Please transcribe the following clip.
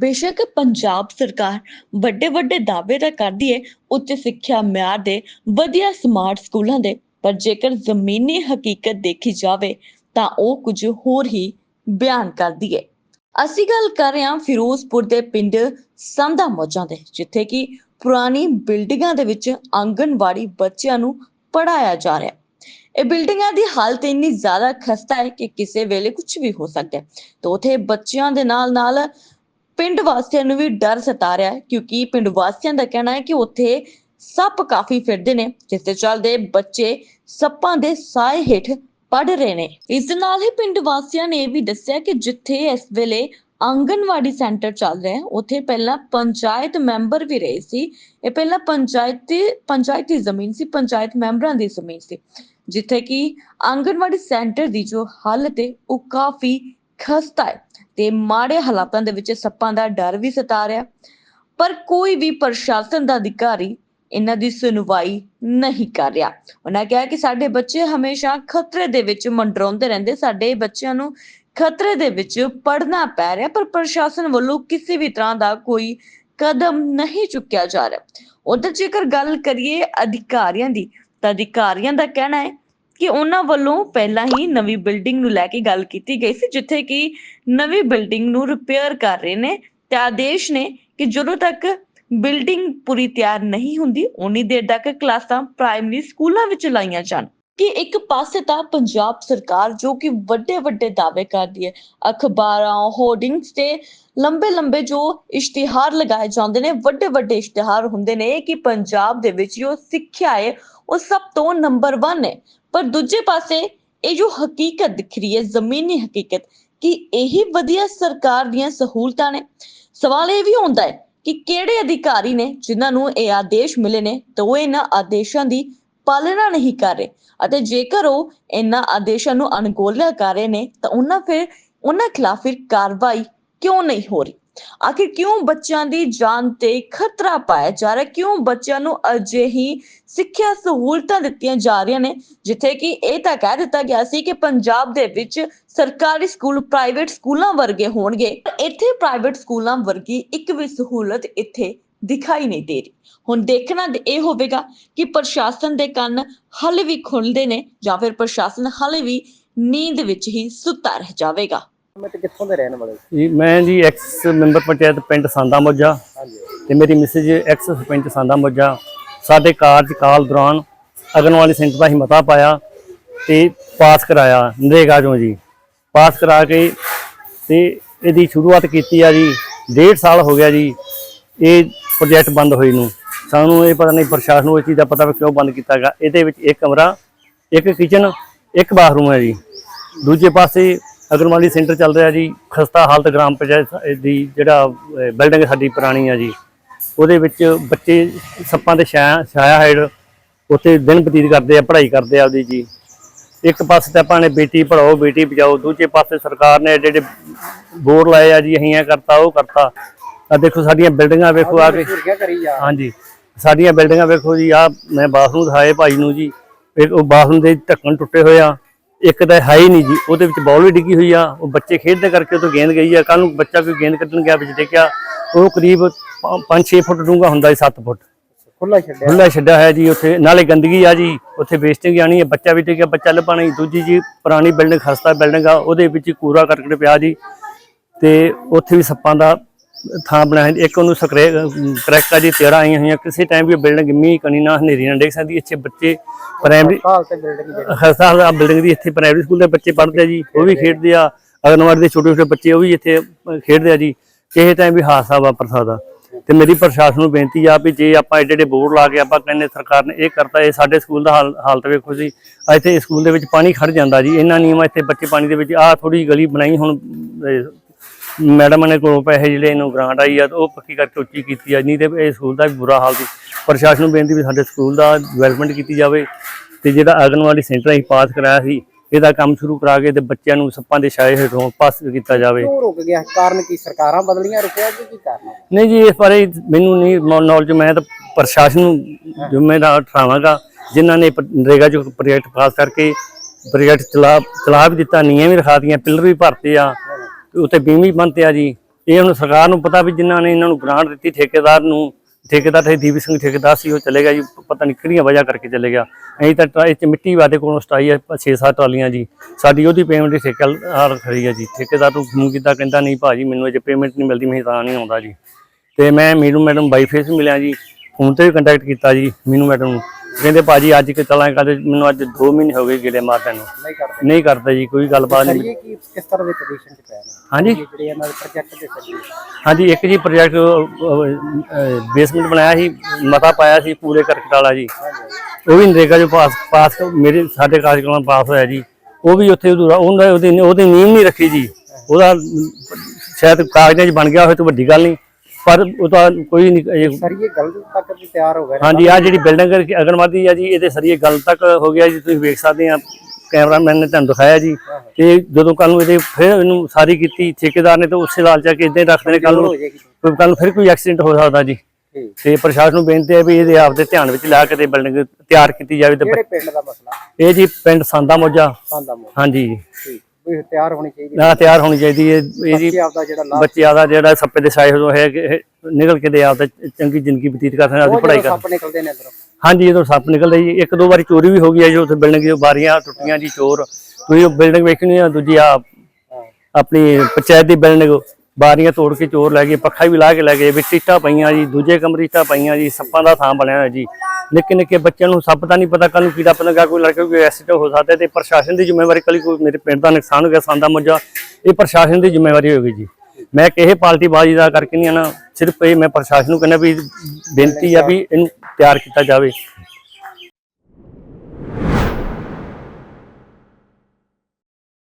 ਬੇਸ਼ੱਕ ਪੰਜਾਬ ਸਰਕਾਰ ਵੱਡੇ ਵੱਡੇ ਦਾਅਵੇ ਤਾਂ ਕਰਦੀ ਹੈ ਉੱਚ ਸਿੱਖਿਆ ਮਿਆਰ ਦੇ ਵਧੀਆ ਸਮਾਰਟ ਸਕੂਲਾਂ ਦੇ, ਪਰ ਜੇਕਰ ਜ਼ਮੀਨੀ ਹਕੀਕਤ ਦੇਖੀ ਜਾਵੇ, ਤਾਂ ਉਹ ਕੁਝ ਹੋਰ ਹੀ ਬਿਆਨ ਕਰਦੀ ਹੈ ਅਸੀਂ ਗੱਲ ਕਰ ਰਹੇ ਹਾਂ ਫਿਰੋਜ਼ਪੁਰ ਦੇ ਪਿੰਡ ਸੰਧਾ ਮੋਜਾਂ ਦੇ, ਜਿੱਥੇ ਕਿ ਪੁਰਾਣੀ ਬਿਲਡਿੰਗਾਂ ਦੇ ਵਿੱਚ ਆਂਗਣਵਾੜੀ ਬੱਚਿਆਂ ਨੂੰ ਪੜਾਇਆ ਜਾ ਰਿਹਾ। ਹੈ ਇਹ ਬਿਲਡਿੰਗਾਂ ਦੀ ਹਾਲਤ ਇੰਨੀ ਜ਼ਿਆਦਾ ਖਸਤਾ ਹੈ ਕਿ ਕਿਸੇ ਵੇਲੇ ਕੁਝ ਵੀ ਹੋ ਸਕਦਾ ਹੈ। ਤੇ ਉਥੇ ਬੱਚਿਆਂ ਦੇ ਨਾਲ ਨਾਲ ਪਿੰਡ ਵਾਸੀਆਂ ਨੂੰ ਵੀ ਡਰ ਸਤਾ ਰਿਹਾ ਹੈ, ਕਿਉਂਕਿ ਪਿੰਡ ਵਾਸੀਆਂ ਦਾ ਕਹਿਣਾ ਹੈ ਕਿ ਉੱਥੇ ਸੱਪ ਕਾਫੀ ਫਿਰਦੇ ਨੇ, ਜਿਸ ਦੇ ਚੱਲਦੇ ਬੱਚੇ ਸੱਪਾਂ ਦੇ ਸਾਏ ਹੇਠ ਪੜ ਰਹੇ ਨੇ। ਇਸ ਦੇ ਨਾਲ ਹੀ ਪਿੰਡ ਵਾਸੀਆਂ ਨੇ ਇਹ ਵੀ ਦੱਸਿਆ ਕਿ ਜਿੱਥੇ ਇਸ ਵੇਲੇ ਆਂਗਨਵਾੜੀ ਸੈਂਟਰ ਚੱਲ ਰਿਹਾ ਹੈ, ਉੱਥੇ ਪਹਿਲਾਂ ਪੰਚਾਇਤ ਮੈਂਬਰ ਵੀ ਰਹੇ ਸੀ। ਇਹ ਪਹਿਲਾਂ ਪੰਚਾਇਤੀ ਪੰਚਾਇਤੀ ਜ਼ਮੀਨ ਸੀ, ਪੰਚਾਇਤ ਮੈਂਬਰਾਂ ਦੀ ਜ਼ਮੀਨ ਸੀ, ਜਿੱਥੇ ਕਿ ਆਂਗਨਵਾੜੀ ਸੈਂਟਰ ਦੀ ਜੋ ਹਾਲਤ ਹੈ, ਉਹ ਕਾਫੀ ਖਸਤਾ ਹੈ। ਤੇ ਮਾੜੇ ਹਾਲਾਤਾਂ ਦੇ ਵਿੱਚ ਸੱਪਾਂ ਦਾ ਡਰ ਵੀ ਸਤਾ ਰਿਹਾ। ਪਰ ਕੋਈ ਵੀ ਪ੍ਰਸ਼ਾਸਨ ਦਾ ਅਧਿਕਾਰੀ ਇਹਨਾਂ ਦੀ ਸੁਣਵਾਈ ਨਹੀਂ ਕਰ ਰਿਹਾ। ਉਹਨਾਂ ਕਿਹਾ ਕਿ ਸਾਡੇ ਬੱਚੇ ਹਮੇਸ਼ਾ ਖਤਰੇ ਦੇ ਵਿੱਚ ਮੰਡਰਾਉਂਦੇ ਰਹਿੰਦੇ। ਸਾਡੇ ਬੱਚਿਆਂ ਨੂੰ ਖਤਰੇ ਦੇ ਵਿੱਚ ਪੜਨਾ ਪੈ ਰਿਹਾ। ਪਰ ਪ੍ਰਸ਼ਾਸਨ ਵੱਲੋਂ ਕਿਸੇ ਵੀ ਤਰ੍ਹਾਂ ਦਾ ਕੋਈ ਕਦਮ ਨਹੀਂ ਚੁੱਕਿਆ ਜਾ ਰਿਹਾ। ਉਧਰ ਜੇਕਰ ਗੱਲ ਕਰੀਏ ਅਧਿਕਾਰੀਆਂ ਦੀ, ਤਾਂ ਅਧਿਕਾਰੀਆਂ ਦਾ ਕਹਿਣਾ ਹੈ ਕਿ ਉਹਨਾਂ ਵੱਲੋਂ ਪਹਿਲਾਂ ਹੀ ਨਵੀਂ ਬਿਲਡਿੰਗ ਨੂੰ ਲੈ ਕੇ ਗੱਲ ਕੀਤੀ ਗਈ ਸੀ, ਜਿੱਥੇ ਕਿ ਨਵੀਂ ਬਿਲਡਿੰਗ ਨੂੰ ਰਿਪੇਅਰ ਕਰ ਰਹੇ ਨੇ ਤੇ ਆਦੇਸ਼ ਨੇ ਕਿ ਜਦੋਂ ਤੱਕ ਬਿਲਡਿੰਗ ਪੂਰੀ ਤਿਆਰ ਨਹੀਂ ਹੁੰਦੀ, ਉਨੀ ਦੇਰ ਤੱਕ ਕਲਾਸਾਂ ਪ੍ਰਾਇਮਰੀ ਸਕੂਲਾਂ ਵਿੱਚ ਲਾਈਆਂ ਜਾਣ। ਕਿ ਇੱਕ ਪਾਸੇ ਤਾਂ ਪੰਜਾਬ ਸਰਕਾਰ ਜੋ ਕਿ ਵੱਡੇ ਵੱਡੇ ਦਾਅਵੇ ਕਰਦੀ ਹੈ, ਅਖਬਾਰਾਂ ਹੋਰਡਿੰਗਸ ਤੇ ਲੰਬੇ ਲੰਬੇ ਜੋ ਇਸ਼ਤਿਹਾਰ ਲਗਾਏ ਜਾਂਦੇ ਨੇ ਵੱਡੇ ਵੱਡੇ ਇਸ਼ਤਿਹਾਰ ਹੁੰਦੇ ਨੇ ਕਿ ਪੰਜਾਬ ਦੇ ਵਿੱਚ ਜੋ ਸਿੱਖਿਆ ਹੈ, ਉਹ ਸਭ ਤੋਂ ਨੰਬਰ 1 ਹੈ। ਪਰ ਦੂਜੇ ਪਾਸੇ ਇਹ ਜੋ ਹਕੀਕਤ ਦਿਖ ਰਹੀ ਹੈ, ਜ਼ਮੀਨੀ ਹਕੀਕਤ, ਕਿ ਇਹੀ ਵਧੀਆ ਸਰਕਾਰ ਦੀਆਂ ਸਹੂਲਤਾਂ ਨੇ। ਸਵਾਲ ਇਹ ਵੀ ਹੁੰਦਾ ਹੈ ਕਿ ਕਿਹੜੇ ਅਧਿਕਾਰੀ ਨੇ ਜਿਨ੍ਹਾਂ ਨੂੰ ਇਹ ਆਦੇਸ਼ ਮਿਲੇ ਨੇ, ਤਾਂ ਉਹ ਇਹਨਾਂ ਆਦੇਸ਼ਾਂ ਦੀ ਪਾਲਣਾ ਨਹੀਂ ਕਰ ਰਹੇ। ਅਤੇ ਜੇਕਰ ਉਹ ਇਹਨਾਂ ਆਦੇਸ਼ਾਂ ਨੂੰ ਅਣਗੌਲਿਆ ਕਰ ਰਹੇ ਨੇ, ਤਾਂ ਉਹਨਾਂ ਫਿਰ, ਉਹਨਾਂ ਖਿਲਾਫ ਫਿਰ ਕਾਰਵਾਈ ਕਿਉਂ ਨਹੀਂ ਹੋ ਰਹੀ? ਆਖਿਰ ਕਿਉਂ ਬੱਚਿਆਂ ਦੀ ਜਾਨ ਤੇ ਖਤਰਾ ਪਾਇਆ ਜਾ ਰਿਹਾ? ਕਿਉਂ ਬੱਚਿਆਂ ਨੂੰ ਅਜਿਹੀ ਸਿੱਖਿਆ ਸਹੂਲਤਾਂ ਦਿੱਤੀਆਂ ਜਾ ਰਹੀਆਂ ਨੇ? ਜਿੱਥੇ ਕਿ ਇਹ ਤਾਂ ਕਹਿ ਦਿੱਤਾ ਗਿਆ ਸੀ ਕਿ ਪੰਜਾਬ ਦੇ ਵਿੱਚ ਸਰਕਾਰੀ ਸਕੂਲ ਪ੍ਰਾਈਵੇਟ ਸਕੂਲਾਂ ਵਰਗੇ ਹੋਣਗੇ। ਇੱਥੇ ਪ੍ਰਾਈਵੇਟ ਸਕੂਲਾਂ ਵਰਗੀ ਇੱਕ ਵੀ ਸਹੂਲਤ ਇੱਥੇ ਦਿਖਾਈ ਨਹੀਂ ਦੇ ਰਹੀ। ਹੁਣ ਦੇਖਣਾ ਇਹ ਹੋਵੇਗਾ ਕਿ ਪ੍ਰਸ਼ਾਸਨ ਦੇ ਕੰਨ ਹਾਲੇ ਵੀ ਖੁੱਲਦੇ ਨੇ ਜਾਂ ਫਿਰ ਪ੍ਰਸ਼ਾਸਨ ਹਾਲੇ ਵੀ ਨੀਂਦ ਵਿੱਚ ਹੀ ਸੁੱਤਾ ਰਹਿ ਜਾਵੇਗਾ। ਮੈਂ ਤੇ ਕਿੱਥੋਂ ਦੇ ਰਹਿਣ ਵਾਲੇ ਜੀ ਮੈਂ ਜੀ ਐਕਸ ਮੈਂਬਰ ਪੰਚਾਇਤ ਪਿੰਡ ਸਾਂਦਾ ਮੋਜਾ ਤੇ ਮੇਰੀ ਮਿਸਿਜ ਐਕਸ ਸਰਪੰਚ ਸਾਂਦਾ ਮੋਜਾ। ਸਾਡੇ ਕਾਰਜਕਾਲ ਦੌਰਾਨ ਅਗਨਵਾਲੀ ਸੈਂਟਰ ਦਾ ਹੀ ਮਤਾ ਪਾਇਆ ਤੇ ਪਾਸ ਕਰਾਇਆ ਨਰੇਗਾ ਚੋਂ ਜੀ। ਪਾਸ ਕਰਾ ਕੇ ਤੇ ਇਹਦੀ ਸ਼ੁਰੂਆਤ ਕੀਤੀ ਆ ਜੀ। ਡੇਢ ਸਾਲ ਹੋ ਗਿਆ ਜੀ ਇਹ ਪ੍ਰੋਜੈਕਟ ਬੰਦ ਹੋਈ ਨੂੰ। ਸਾਨੂੰ ਇਹ ਪਤਾ ਨਹੀਂ ਪ੍ਰਸ਼ਾਸਨ ਨੂੰ ਇਹ ਚੀਜ਼ ਦਾ ਪਤਾ ਵੀ ਕਿਉਂ ਬੰਦ ਕੀਤਾ ਗਿਆ। ਇਹਦੇ ਵਿੱਚ ਇੱਕ ਕਮਰਾ ਇੱਕ ਕਿਚਨ ਇੱਕ ਬਾਥਰੂਮ ਹੈ ਜੀ। ਦੂਜੇ ਪਾਸੇ ਅਗਰਵਾਲੀ ਸੈਂਟਰ ਚੱਲ ਰਿਹਾ ਜੀ ਖਸਤਾ ਹਾਲਤ ਗ੍ਰਾਮ ਪੰਚਾਇਤ ਦੀ ਜਿਹੜਾ ਬਿਲਡਿੰਗ ਸਾਡੀ ਪੁਰਾਣੀ ਆ ਜੀ ਉਹਦੇ ਵਿੱਚ ਬੱਚੇ ਸੱਪਾਂ ਦੇ ਛਾਇਆ ਹੈਡ ਉੱਥੇ ਦਿਨ ਬਤੀਤ ਕਰਦੇ ਆ ਪੜ੍ਹਾਈ ਕਰਦੇ ਆ ਆਪਦੀ ਜੀ। ਇੱਕ ਪਾਸੇ ਤਾਂ ਆਪਾਂ ਨੇ ਬੇਟੀ ਪੜਾਓ ਬੇਟੀ ਬਚਾਓ ਦੂਜੇ ਪਾਸੇ ਸਰਕਾਰ ਨੇ ਜਿਹੜੇ ਬੋਰਡ ਲਾਏ ਆ ਜੀ ਅਸੀਂ ਇਹ ਕਰਤਾ ਉਹ ਕਰਤਾ। ਆ ਦੇਖੋ ਸਾਡੀਆਂ ਬਿਲਡਿੰਗਾਂ ਵੇਖੋ ਆ ਕੇ ਹਾਂਜੀ ਸਾਡੀਆਂ ਬਿਲਡਿੰਗਾਂ ਵੇਖੋ ਜੀ ਆ ਮੈਂ ਬਾਥਰੂਮ ਦਿਖਾਏ ਭਾਈ ਨੂੰ ਜੀ ਉਹ ਬਾਥਰੂਮ ਦੇ ਢੱਕਣ ਟੁੱਟੇ ਹੋਏ ਆ। ਇੱਕ ਤਾਂ ਹੈ ਹੀ ਨਹੀਂ ਜੀ ਉਹਦੇ ਵਿੱਚ ਬਾਲ ਵੀ ਡਿੱਗੀ ਹੋਈ ਆ ਉਹ ਬੱਚੇ ਖੇਡਦੇ ਕਰਕੇ ਉਹ ਤੋਂ ਗੇਂਦ ਗਈ ਆ ਕੱਲ ਨੂੰ ਬੱਚਾ ਕੋਈ ਗੇਂਦ ਕੱਢਣ ਗਿਆ ਵਿੱਚ ਡਿੱਗਿਆ ਉਹ ਕਰੀਬ 5-6 ਫੁੱਟ ਡੂੰਘਾ ਹੁੰਦਾ ਜੀ 7 ਫੁੱਟ। ਖੁੱਲਾ ਛੱਡਿਆ। ਖੁੱਲਾ ਛੱਡਿਆ ਹੈ ਜੀ ਉੱਥੇ ਨਾਲੇ ਗੰਦਗੀ ਆ ਜੀ ਉੱਥੇ ਵੇਸਟਿੰਗ ਆਣੀ ਹੈ ਬੱਚਾ ਵੀ ਡਿੱਗਿਆ ਬੱਚਾ ਲੱਭਣਾ ਦੂਜੀ ਜੀ ਪੁਰਾਣੀ ਬਿਲਡਿੰਗ ਖਸਤਾ ਬਿਲਡਿੰਗ ਆ ਉਹਦੇ ਵਿੱਚ ਕੂੜਾ ਕਰਕਟ ਪਿਆ ਜੀ ਤੇ ਉੱਥੇ ਵੀ ਸੱਪਾਂ ਦਾ ਥਾਂ ਬਣਾਇਆ। ਇੱਕ ਉਹਨੂੰ ਸਕਰੇ ਕਰੈਕਟਾ ਜੀ ਤੇੜਾ ਆਈਆਂ ਹੋਈਆਂ। ਕਿਸੇ ਟਾਈਮ ਵੀ ਬਿਲਡਿੰਗ ਮੀਂਹ ਕਣੀ ਨਾ ਹਨੇਰੀ ਨਾਲ ਡਿੱਗ ਸਕਦੀ। ਇੱਥੇ ਬੱਚੇ ਪ੍ਰਾਇਮਰੀ ਬਿਲਡਿੰਗ ਦੇ ਹਸਪਤਾਲ ਬਿਲਡਿੰਗ ਦੀ ਇੱਥੇ ਪ੍ਰਾਇਮਰੀ ਸਕੂਲ ਦੇ ਬੱਚੇ ਪੜ੍ਹਦੇ ਆ ਜੀ। ਉਹ ਵੀ ਖੇਡਦੇ ਆ। ਅਗਨਵਾੜੀ ਦੇ ਛੋਟੇ ਛੋਟੇ ਬੱਚੇ ਉਹ ਵੀ ਇੱਥੇ ਖੇਡਦੇ ਆ ਜੀ। ਕਿਸੇ ਟਾਈਮ ਵੀ ਹਾਦਸਾ ਵਾਪਰ ਸਕਦਾ। ਤੇ ਮੇਰੀ ਪ੍ਰਸ਼ਾਸਨ ਨੂੰ ਬੇਨਤੀ ਆ ਵੀ ਜੇ ਆਪਾਂ ਏਡੇ ਏਡੇ ਬੋਰਡ ਲਾ ਕੇ ਆਪਾਂ ਕਹਿੰਦੇ ਸਰਕਾਰ ਨੇ ਇਹ ਕਰਤਾ ਇਹ ਸਾਡੇ ਸਕੂਲ ਦਾ ਹਾਲ- ਹਾਲਤ ਵੇਖੋ ਜੀ। ਆ ਇੱਥੇ ਸਕੂਲ ਦੇ ਵਿੱਚ ਪਾਣੀ ਖੜ ਜਾਂਦਾ ਜੀ। ਇਹਨਾਂ ਨਿਯਮਾਂ ਇੱਥੇ ਬੱਚੇ ਪਾਣੀ ਦੇ ਵਿੱਚ ਆ ਥੋੜੀ ਗਲੀ ਬਣਾਈ ਹੁਣ ਮੈਡਮ ਨੇ ਕੋਲੋਂ ਪੈਸੇ ਜਿਹੜੇ ਇਹਨੂੰ ਗ੍ਰਾਂਟ ਆਈ ਆ ਤੇ ਉਹ ਪੱਕੀ ਕਰਕੇ ਉੱਚੀ ਕੀਤੀ ਆ। ਨਹੀਂ ਤੇ ਇਹ ਸਕੂਲ ਦਾ ਵੀ ਬੁਰਾ ਹਾਲ ਸੀ। ਪ੍ਰਸ਼ਾਸਨ ਨੂੰ ਬੇਨਤੀ ਵੀ ਸਾਡੇ ਸਕੂਲ ਦਾ ਡਿਵੈਲਪਮੈਂਟ ਕੀਤੀ ਜਾਵੇ ਤੇ ਜਿਹੜਾ ਆਂਗਨਵਾੜੀ ਸੈਂਟਰ ਅਸੀਂ ਪਾਸ ਕਰਾਇਆ ਸੀ ਇਹਦਾ ਕੰਮ ਸ਼ੁਰੂ ਕਰਾ ਕੇ ਤੇ ਬੱਚਿਆਂ ਨੂੰ ਸੱਪਾਂ ਦੇ ਛਾਏ ਹੇਠੋਂ ਪਾਸ ਕੀਤਾ ਜਾਵੇ। ਕਿਉਂ ਰੁਕ ਗਿਆ? ਕਾਰਨ ਕੀ? ਸਰਕਾਰਾਂ ਬਦਲੀਆਂ ਰੁਕਿਆ ਕਿ ਕੀ ਕਾਰਨ? ਨਹੀਂ ਜੀ ਇਸ ਬਾਰੇ ਮੈਨੂੰ ਨਹੀਂ ਨੌਲੇਜ ਮੈਂ ਤਾਂ ਪ੍ਰਸ਼ਾਸਨ ਨੂੰ ਜ਼ਿੰਮੇਦਾਰ ਠਾਵਾਂਗਾ ਜਿਨ੍ਹਾਂ ਨੇ ਨਰੇਗਾ ਚ ਪ੍ਰੋਜੈਕਟ ਪਾਸ ਕਰਕੇ ਪ੍ਰੋਜੈਕਟ ਚਲਾ ਚਲਾ ਵੀ ਦਿੱਤਾ ਨੀਆਂ ਵੀ ਰਖਾਤੀਆਂ ਪਿੱਲਰ ਵੀ ਭਰਤੇ ਆ। ਉੱਤੇ ਬੀਮੀ ਵੀ ਆ ਜੀ। ਇਹ ਹੁਣ ਸਰਕਾਰ ਨੂੰ ਪਤਾ ਵੀ ਜਿਨ੍ਹਾਂ ਨੇ ਇਹਨਾਂ ਨੂੰ ਗ੍ਰਾਂਟ ਦਿੱਤੀ, ਠੇਕੇਦਾਰ ਨੂੰ। ਠੇਕੇਦਾਰ ਤੇ ਦੀਪ ਸਿੰਘ ਠੇਕੇਦਾਰ ਸੀ, ਉਹ ਚਲੇ ਗਿਆ ਜੀ। ਪਤਾ ਨਹੀਂ ਕਿਹੜੀਆਂ ਵਜ੍ਹਾ ਕਰਕੇ ਚਲੇ ਗਿਆ। ਅਸੀਂ ਤਾਂ ਟਰਾ- ਚ ਮਿੱਟੀ ਵਾਦੇ ਕੋਲੋਂ ਸਟਾਈ ਹੈ 6-7 ਟਰਾਲੀਆਂ ਜੀ। ਸਾਡੀ ਉਹਦੀ ਪੇਮੈਂਟ ਠੇਕੇਦਾਰ ਖੜੀ ਹੈ ਜੀ। ਠੇਕੇਦਾਰ ਨੂੰ ਫੋਨ ਕੀਤਾ, ਕਹਿੰਦਾ, ਨਹੀਂ ਭਾਜੀ ਮੈਨੂੰ ਅਜੇ ਪੇਮੈਂਟ ਨਹੀਂ ਮਿਲਦੀ, ਮੈਂ ਤਾਂ ਨਹੀਂ ਆਉਂਦਾ ਜੀ। ਤੇ ਮੈਂ ਮੀਨੂ ਮੈਡਮ ਬਾਈ ਫੇਸ ਮਿਲਿਆ ਜੀ। ਫੋਨ ਤੇ ਵੀ ਕੰਟੈਕਟ ਕੀਤਾ ਜੀ ਮੀਨੂ ਮੈਡਮ ਨੂੰ। ਕਹਿੰਦੇ ਭਾਜੀ ਅੱਜ ਕਿ ਚਲਾਂ ਕਰਦੇ ਮੈਨੂੰ ਅੱਜ 2 ਮਹੀਨੇ ਹੋ ਗਏ ਗੇੜੇ ਮਾਰਦਿਆਂ ਨੂੰ। ਨਹੀਂ ਕਰਦੇ। ਨਹੀਂ ਕਰਦਾ ਜੀ ਕੋਈ ਗੱਲਬਾਤ ਨਹੀਂ। ਕੀ ਕਿਸ ਤਰ੍ਹਾਂ ਦੇ ਪੋਜੀਸ਼ਨ 'ਚ ਪਿਆ ਨੇ? ਹਾਂਜੀ। ਜਿਹੜੇ ਇਹਨਾਂ ਦੇ ਪ੍ਰੋਜੈਕਟ ਦੇ ਸਰੀਏ ਹਾਂਜੀ ਇੱਕ ਜੀ ਪ੍ਰੋਜੈਕਟ ਬੇਸਮੈਂਟ ਬਣਾਇਆ ਸੀ ਮਤਾ ਪਾਇਆ ਸੀ ਪੂਰੇ ਕਰਕਟ ਵਾਲਾ ਜੀ। ਉਹ ਵੀ ਨਰੇਗਾ ਜੋ ਪਾਸ ਪਾਸ ਮੇਰੇ ਸਾਡੇ ਕਾਰਜਕ੍ਰਮ ਪਾਸ ਹੋਇਆ ਜੀ। ਉਹ ਵੀ ਉੱਥੇ ਅਧੂਰਾ ਉਹਦਾ ਉਹਦੀ ਉਹਦੀ ਨੀਂਹ ਨਹੀਂ ਰੱਖੀ ਜੀ। ਉਹਦਾ ਸ਼ਾਇਦ ਕਾਗਜ਼ਾਂ 'ਚ ਬਣ ਗਿਆ ਹੋਵੇ ਤਾਂ ਵੱਡੀ ਗੱਲ ਨਹੀਂ। ਪਰ ਉਹ ਤਾਂ ਕੋਈ ਨਹੀਂ ਇਹ- ਸਰੀਏ ਗਲਤ ਤੱਕ ਵੀ ਤਿਆਰ ਹੋ ਨੇ। ਹਾਂਜੀ ਆ ਜਿਹੜੀ ਬਿਲਡਿੰਗ ਅਗਨਵਾਦੀ ਆ ਜੀ ਇਹਦੇ ਸਰੀਏ ਗੱਲ ਤੱਕ ਹੋ ਗਿਆ ਜੀ ਤੁਸੀਂ ਵੇਖ ਸਕਦੇ ਆ ਕੈਮਰਾਮੈਨ ਨੇ ਤੁਹਾਨੂੰ ਦਿਖਾਇਆ ਜੀ। ਤੇ ਜਦੋਂ ਕੱਲ ਨੂੰ ਇਹਦੇ ਫਿਰ ਇਹਨੂੰ ਸਾਰੀ ਕੀਤੀ ਠੇਕੇਦਾਰ ਨੇ ਤਾਂ ਉਸੇ ਲਾਲ ਚ ਕੇ ਇਦਾਂ ਰੱਖਦੇ ਨੇ ਕੱਲ ਨੂੰ ਕੱਲ ਨੂੰ ਫਿਰ ਕੋਈ ਐਕਸੀਡੈਂਟ ਹੋ ਸਕਦਾ ਜੀ। ਤੇ ਪ੍ਰਸ਼ਾਸਨ ਨੂੰ ਬੇਨਤੀ ਹੈ ਵੀ ਇਹਦੇ ਆਪ ਦੇ ਧਿਆਨ ਵਿੱਚ ਲਿਆ ਕੇ ਤੇ ਬਿਲਡਿੰਗ ਤਿਆਰ ਕੀਤੀ ਜਾਵੇ ਤੇ ਕਿਹੜੇ ਪਿੰਡ ਦਾ ਮਸਲਾ? ਇਹ ਜੀ ਪਿੰਡ ਸੰਦਾ ਮੋਜਾ। ਹਾਂਜੀ। ਠੀਕ। ਵੀ ਤਿਆਰ ਹੋਣੀ ਚਾਹੀਦੀ ਨਾ ਤਿਆਰ ਹੋਣੀ ਚਾਹੀਦੀ ਹੈ। ਇਹ ਜੀ ਬੱਚੇ ਆਪਦਾ ਜਿਹੜਾ ਲਾਭ ਬੱਚਿਆਂ ਦਾ ਜਿਹੜਾ ਸੱਪੇ ਦੇ ਸਾਏ ਹੋ ਹੈ ਨਿਕਲ ਕੇ ਦੇ ਆਪ ਦਾ ਚੰਗੀ ਜ਼ਿੰਦਗੀ ਬਤੀਤ ਕਰ ਸਕਣ ਆਪਦੀ ਪੜ੍ਹਾਈ ਕਰ ਸੱਪ ਨਿਕਲਦੇ ਨੇ ਅੰਦਰੋਂ। ਹਾਂਜੀ ਜਦੋਂ ਸੱਪ ਨਿਕਲਦੇ ਜੀ ਇੱਕ ਦੋ ਵਾਰੀ ਚੋਰੀ ਵੀ ਹੋ ਗਈ ਹੈ ਜੋ ਉੱਥੇ ਬਿਲਡਿੰਗ ਦੀਆਂ ਬਾਰੀਆਂ ਟੁੱਟੀਆਂ ਜੀ ਚੋਰ। ਤੁਸੀਂ ਉਹ ਬਿਲਡਿੰਗ ਵੇਖਣੀ ਆ ਦੂਜੀ ਆ ਆਪਣੀ ਪੰਚਾਇਤ ਦੀ ਬਿਲਡਿੰਗ। ਬਾਰੀਆਂ ਤੋੜ ਕੇ ਚੋਰ ਲੈ ਗਏ, ਪੱਖਾ ਵੀ ਲਾ ਕੇ ਲੈ ਗਏ ਵਿੱਚ ਇੱਟਾਂ ਪਈਆਂ ਜੀ, ਦੂਜੇ ਕਮਰੇ ਇੱਟਾਂ ਪਈਆਂ ਜੀ, ਸੱਪਾਂ ਦਾ ਥਾਂ ਬਣਿਆ ਹੋਇਆ ਜੀ। ਨਿੱਕੇ ਨਿੱਕੇ ਬੱਚਿਆਂ ਨੂੰ ਸੱਪ ਦਾ ਨਹੀਂ ਪਤਾ ਕੱਲ ਨੂੰ ਕੀੜਾ ਪਲੰਗਾ ਕੋਈ ਲੜਕਾ ਕੋਈ ਐਕਸੀਡੈਂਟ ਹੋ ਸਕਦਾ ਤੇ ਪ੍ਰਸ਼ਾਸਨ ਦੀ ਜ਼ਿੰਮੇਵਾਰੀ ਕੱਲੀ ਕੋਈ ਮੇਰੇ ਪਿੰਡ ਦਾ ਨੁਕਸਾਨ ਹੋ ਗਿਆ, ਸਾਂਦਾ ਮੁੱਜਾ, ਇਹ ਪ੍ਰਸ਼ਾਸਨ ਦੀ ਜ਼ਿੰਮੇਵਾਰੀ ਹੋਵੇਗੀ ਜੀ। ਮੈਂ ਕਿਸੇ ਪਾਰਟੀ ਬਾਜੀ ਦਾ ਕਰਕੇ ਨਹੀਂ ਆਣਾ ਸਿਰਫ ਇਹ ਮੈਂ ਪ੍ਰਸ਼ਾਸਨ ਨੂੰ ਕਹਿੰਦਾ ਵੀ ਬੇਨਤੀ ਆ ਵੀ ਇਹਨੂੰ ਤਿਆਰ ਕੀਤਾ ਜਾਵੇ।